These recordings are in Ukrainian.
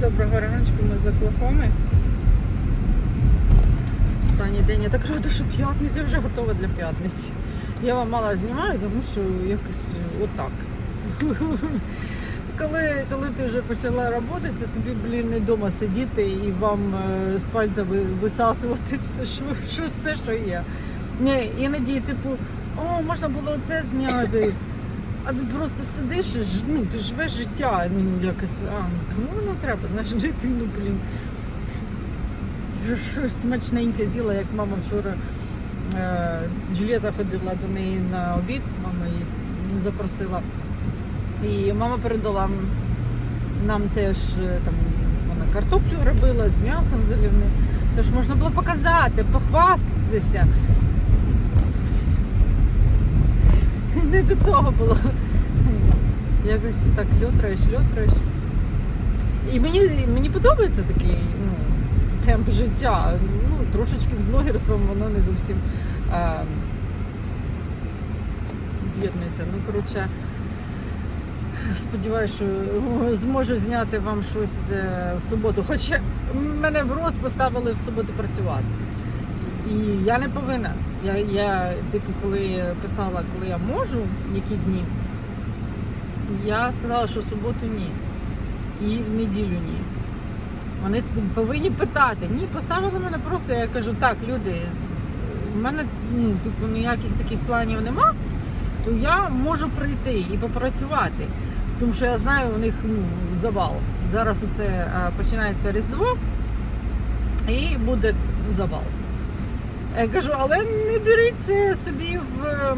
Доброго раночку, ми з Оклахоми. Останній день я так рада, що п'ятниця вже готова для п'ятниці. Я вам мало знімаю, тому що якось отак. Коли, коли ти вже почала роботи, це тобі, блін, не вдома сидіти і вам е, з пальця висасувати все, що, що, все, що є. Ні, іноді, типу, о, можна було це зняти. А ти просто сидиш, ну, ти живеш життя, ну якось, а кому воно треба, знаєш, жити, ну блін. Щось смачненьке з'їла, як мама вчора. Е, Джулієта ходила до неї на обід, мама її запросила. І мама передала нам теж е, там вона картоплю робила з м'ясом залівним. Це ж можна було показати, похвастатися. Не до того було. Якось так льотраєш, льотраєш. І мені, мені подобається такий ну, темп життя. Ну, трошечки з блогерством воно не зовсім е, з'єднується. Ну, коротше, сподіваюся, що зможу зняти вам щось е, в суботу. Хоча мене в роз поставили в суботу працювати. І я не повинна. Я, я типу, коли писала, коли я можу, які дні, я сказала, що суботу ні. І в неділю ні. Вони повинні питати. Ні, поставили мене просто, я кажу, так, люди, в мене ну, типу, ніяких таких планів нема, то я можу прийти і попрацювати. Тому що я знаю, у них ну, завал. Зараз оце е, починається Різдво і буде завал. Я кажу, але не беріть собі в,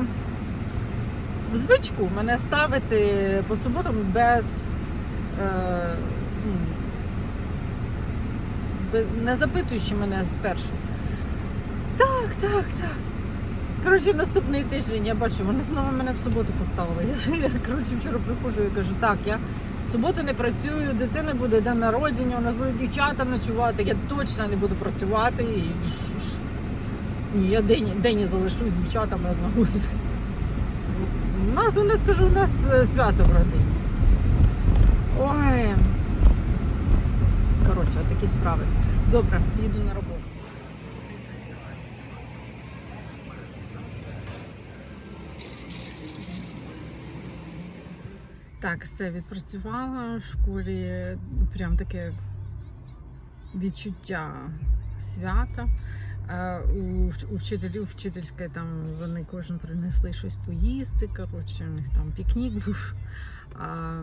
в звичку мене ставити по суботам без, е, ну, не запитуючи мене спершу. Так, так, так. Коротше, наступний тиждень я бачу, вони знову мене в суботу поставили. Я, я коротше, вчора приходжу і кажу, так, я в суботу не працюю, дитини буде день народження, у нас будуть дівчата ночувати, я точно не буду працювати. І... ні, я день, день залишусь дівчатами одного. У нас, у нас скажу, у нас е, свято в родині. Ой. Коротше, такі справи. Добре, їду на роботу. Так, все відпрацювала в школі. Прям таке відчуття свята. Е, У, вч- у вчителів вчительське там вони кожен принесли щось поїсти. Коротше, у них там пікнік був. А,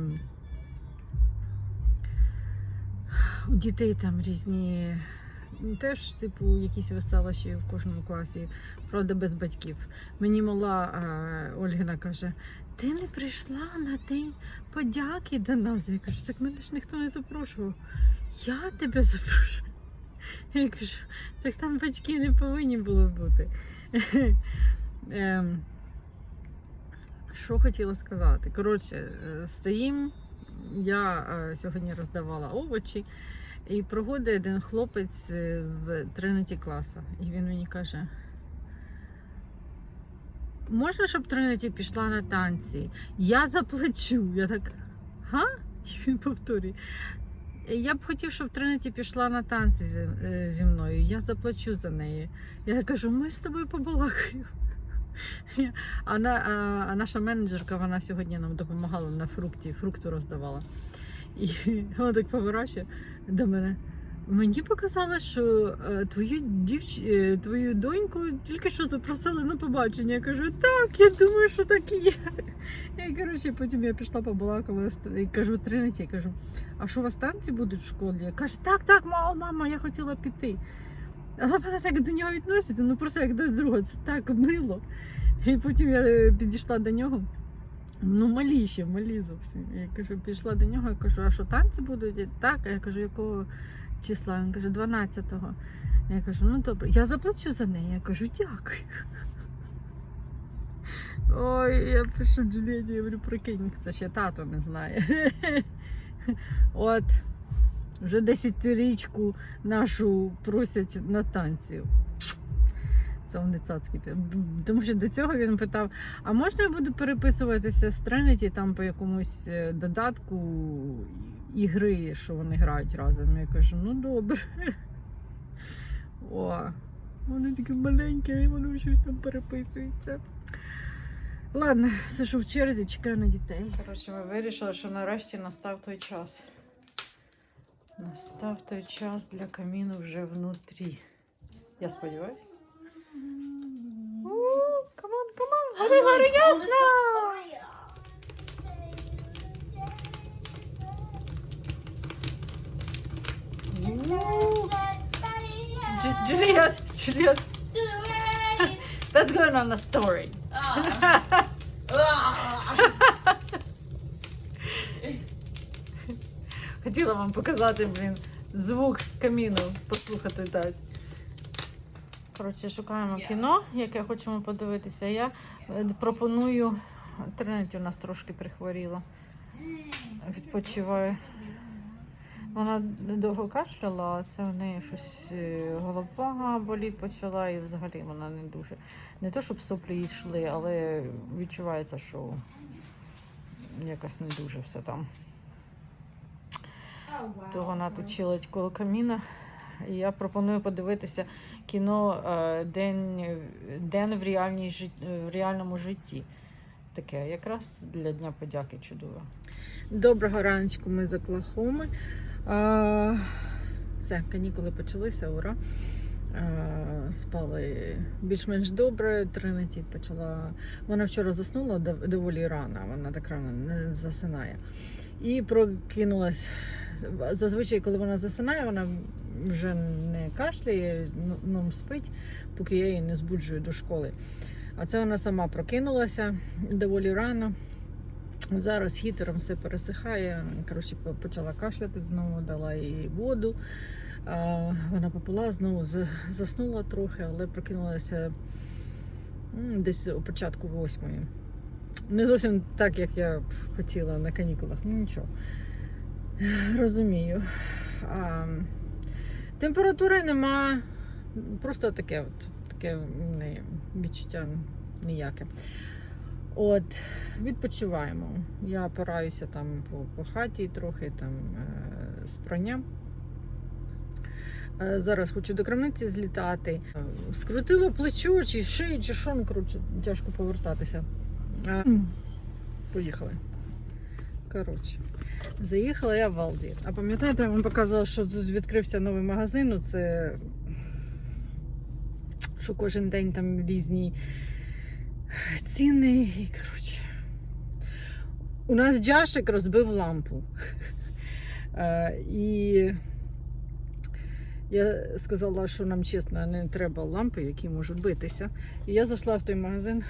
у дітей там різні ну, теж, типу, якісь веселощі в кожному класі, правда, без батьків. Мені мала е, Ольгина каже: ти не прийшла на день подяки до нас. Я кажу, так мене ж ніхто не запрошував. Я тебе запрошую. Я кажу, так там батьки не повинні були бути. Ем, Що хотіла сказати? Коротше, е, стоїм. Я е, сьогодні роздавала овочі, і проходить один хлопець е, з Тринеті класу. І він мені каже: можна, щоб Тринеті пішла на танці? Я заплачу. Я так, га? І він повторює. Я б хотів, щоб Тринеті пішла на танці е, зі мною. Я заплачу за неї. Я кажу, ми з тобою побалакаємо. А, на, а, а наша менеджерка вона сьогодні нам допомагала на фрукті, фрукту роздавала. І вона так поворачує до мене. Мені показали, що е, твою дівч... е, твою доньку тільки що запросили на побачення. Я кажу, так, я думаю, що так і є. І коротше, потім я пішла побалакала і кажу Тринеті, я кажу, а що у вас танці будуть в школі? Каже, так, так, мама, мама, я хотіла піти. Але вона так до нього відноситься, ну просто як до друга, це так мило. І потім я е, підійшла до нього. Ну, малі ще, малі зовсім. Я кажу, пішла до нього, я кажу, а що танці будуть? Так, я кажу, якого числа? Він каже, 12-го. Я кажу, ну добре, я заплачу за неї. Я кажу, дякую. Ой, я пишу Джулієті, я говорю, прикинь, це ще тато не знає. От, вже 10-річку нашу просять на танці. Це вони цацки. пі- Тому що до цього він питав: а можна я буду переписуватися з Тринеті там по якомусь е, додатку ігри, що вони грають разом. Я кажу, ну добре. О, воно таке маленьке, і воно щось там переписується. Ладно, сижу в черзі, чекаю на дітей. Коротше, ми вирішили, що нарешті настав той час. Настав той час для каміну вже внутрі. Я сподіваюся. Камон, камон, гори, гори, ясно! Juliet, that's going on the story. Хотіла вам показати, блін, звук каміну, послухати так. Коротше, шукаємо кіно, яке хочемо подивитися. Я е, пропоную. Тринеті у нас трошки прихворіла. Відпочиває. Вона довго кашляла, це в неї щось е, голова боліт почала, і взагалі вона не дуже. Не то, щоб соплі йшли, але відчувається, що якось не дуже все там. То вона тут чилить коло каміна. Я пропоную подивитися кіно е, День, День в, реальній, жит- в реальному житті. Таке якраз для Дня подяки чудове. Доброго раночку, ми з Оклахоми. Все, канікули почалися, ура. Спали більш-менш добре. Тринеті почала. Вона вчора заснула доволі рано, вона так рано не засинає. І прокинулась. Зазвичай, коли вона засинає, вона вже не кашляє, ну, спить, поки я її не збуджую до школи. А це вона сама прокинулася доволі рано. Зараз хітером все пересихає. Коротше, почала кашляти знову, дала їй воду. Вона попила, знову заснула трохи, але прокинулася десь у початку восьмої. Не зовсім так, як я б хотіла на канікулах. Ну нічого. Розумію. А, температури нема. Просто таке, от, таке в неї відчуття ніяке. От, відпочиваємо. Я опираюся там по, по хаті трохи там е, з прання. Е, Зараз хочу до крамниці злітати. Е, Скрутило плечо чи шию, чи що, ну, коротше, тяжко повертатися. Е, Поїхали. Коротше, заїхала я в Алді. А пам'ятаєте, я вам показувала, що тут відкрився новий магазин. Це що кожен день там різні ціни. І, коротше, у нас Джашик розбив лампу. Е, І я сказала, що нам чесно не треба лампи, які можуть битися. І я зайшла в той магазин,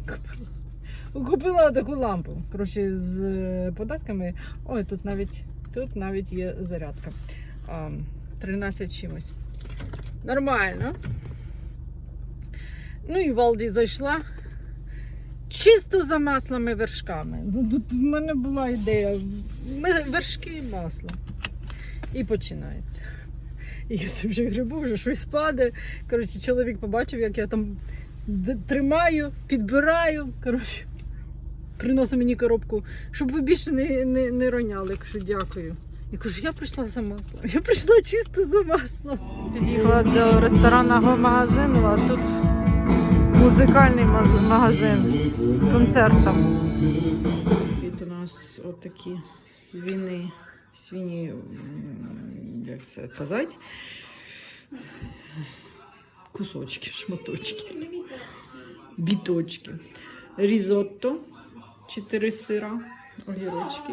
купила, купила таку лампу. Коротше, з е, податками. Ой, тут навіть, тут навіть є зарядка. 13 чимось. Нормально. Ну і в Алді зайшла. Чисто за маслами вершками. Тут в мене була ідея. Вершки і масло. І починається. І я собі вже грибу, вже щось падає. Коротше, чоловік побачив, як я там тримаю, підбираю. Коротше, приносить мені коробку, щоб ви більше не, не, не роняли. Кажу, дякую. Я кажу, я прийшла за маслом. Я прийшла чисто за маслом. Під'їхала до ресторанного магазину, а тут музикальний магазин з концертом. Тут у нас отакі свини, свині, м, як це казати, кусочки, шматочки, біточки. Різотто, 4 сира, огірочки.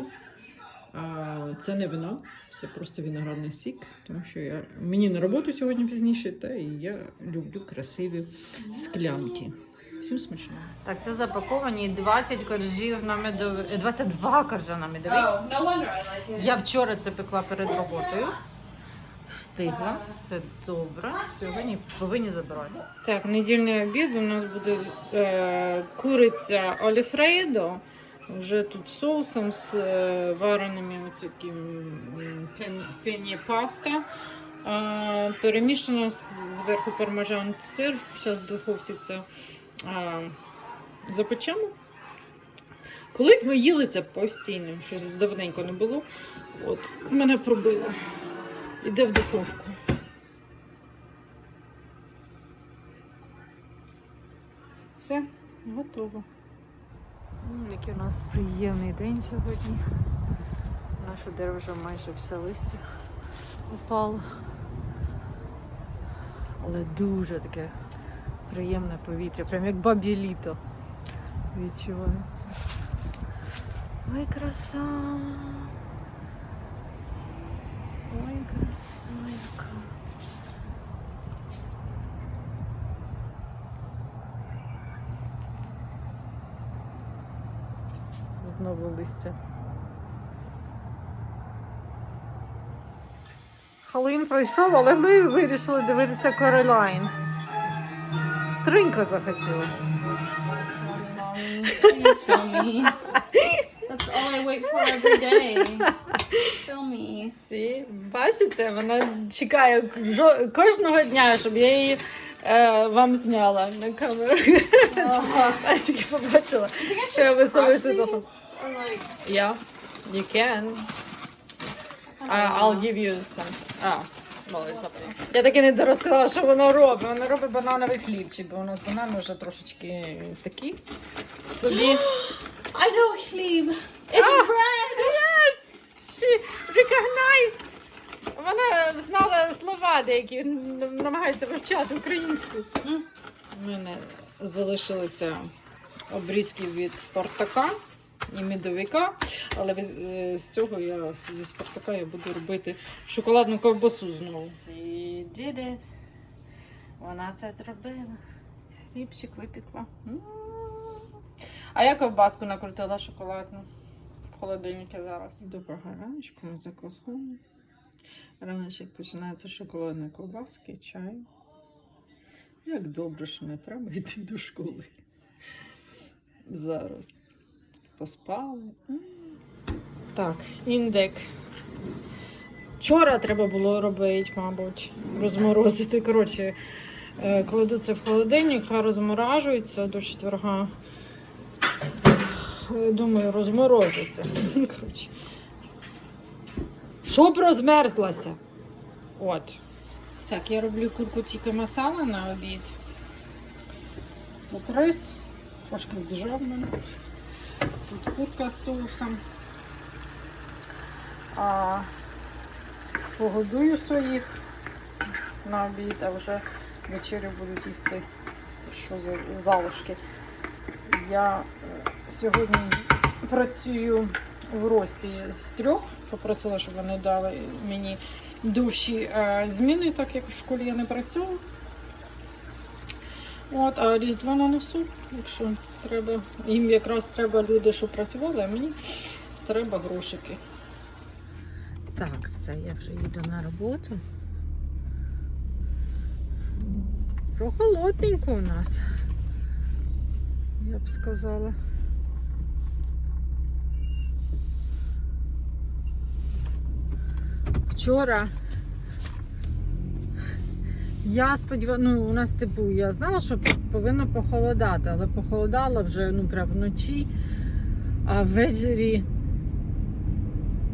А, Це не вино, це просто виноградний сік, тому що я, мені на роботу сьогодні пізніше, та і я люблю красиві склянки. Всім смачного. Так, це запаковані 20 коржів на медовий, 22 коржа на медовий. Oh, no wonder I like it. Я вчора це пекла перед роботою. Встигла, все добре. Сьогодні повинні забирати. Так, недільний обід у нас буде е, куриця Оліфрейдо. Вже тут соусом з е, вареними пені паста. Перемішано зверху пармежан сир. Зараз в духовці це запечемо. Колись ми їли це постійно, щось давненько не було. От, мене пробило. Іде в духовку. Все, готово. Який у нас приємний день сьогодні. Наше дерево вже майже все листя упало. Але дуже таке приємне повітря, прям як баб'є літо відчувається. Ой, краса. Ой, краса яка. Знову листя. Халин пройшов, але ми вирішили дивитися Корелайн. Тринька захотіла. Please film me. That's all I wait for every day. Film me. Всі, бачите, вона чекає жо- кожного дня, щоб я її е, вам зняла на камеру. Oh. Я тільки побачила, що я веселий press телефон. Or like Yeah, you can. I Uh, I'll give you some. А, well, it's up to you. Я таки не розказала, що воно робить. Воно робить банановий хлібчик, бо у нас банани вже трошечки такі собі. I know хліб. It's Ah, bread. Yes! She recognized! Вона знала слова деякі, н- намагається вивчати українську. У мене залишилися обрізки від Спартака і медовика, але е, з цього я зі Спартака я буду робити шоколадну ковбасу знову. Вона це зробила. Хлібчик випікла. А я ковбаску накрутила шоколадну в холодильнику зараз. Доброго раночку, ми за Оклахому. Раночок починається шоколадної ковбаски, чаю. Як добре, що не треба йти до школи. Зараз. Поспали. Так, індек. Вчора треба було робити, мабуть, розморозити. Коротше, е, кладу це в холодильник, хай розморажується до четверга. Е, Думаю, розморозиться. Коротше. Щоб розмерзлася. От. Так, я роблю курку тіка масала на обід. Тут рис, трошки збіжав мене. Тут курка з соусом. А, погодую своїх на обід, а вже вечерю будуть їсти що за залишки. Я е, сьогодні працюю в Росі з трьох. Попросила, щоб вони дали мені довші е, зміни, так як в школі я не працюю. От, а Різдво на носу, якщо треба. Їм якраз треба люди, щоб працювали, а мені треба грошики. Так, все, я вже їду на роботу. Прохолодненько у нас, я б сказала. Вчора я сподіваюся, ну у нас типу, я знала, що повинно похолодати, але похолодало вже ну прям вночі, а ввечері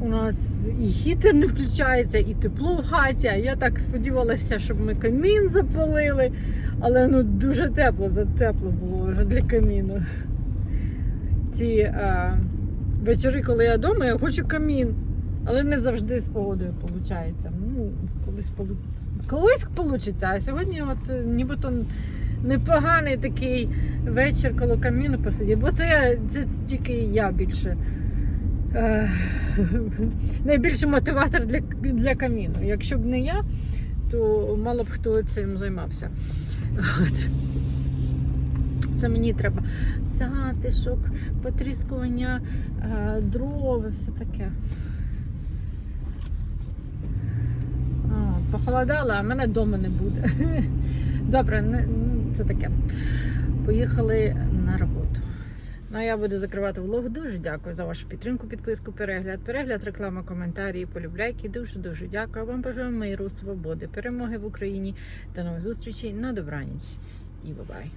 у нас і хітер не включається, і тепло в хаті. Я так сподівалася, щоб ми камін запалили, але ну дуже тепло, затепло було вже для каміну. Ці е, вечори, коли я вдома, я хочу камін. Але не завжди з погодою виходить. Колись получиться. Колись вийде, а сьогодні от е, нібито непоганий такий вечір коло каміну посидіти. Бо це, це тільки я більше. Е, найбільший мотиватор для, для каміну. Якщо б не я, то мало б хто цим займався. От. Це мені треба затишок, потріскування е, дров і все таке. О, похолодало, а мене вдома не буде. Добре, це таке. Поїхали на роботу. Ну, а я буду закривати влог. Дуже дякую за вашу підтримку, підписку, перегляд, перегляд, реклама, коментарі, полюбляйки. Дуже дуже дякую. Вам бажаю миру, свободи, перемоги в Україні. До нових зустрічей на добраніч і бабай.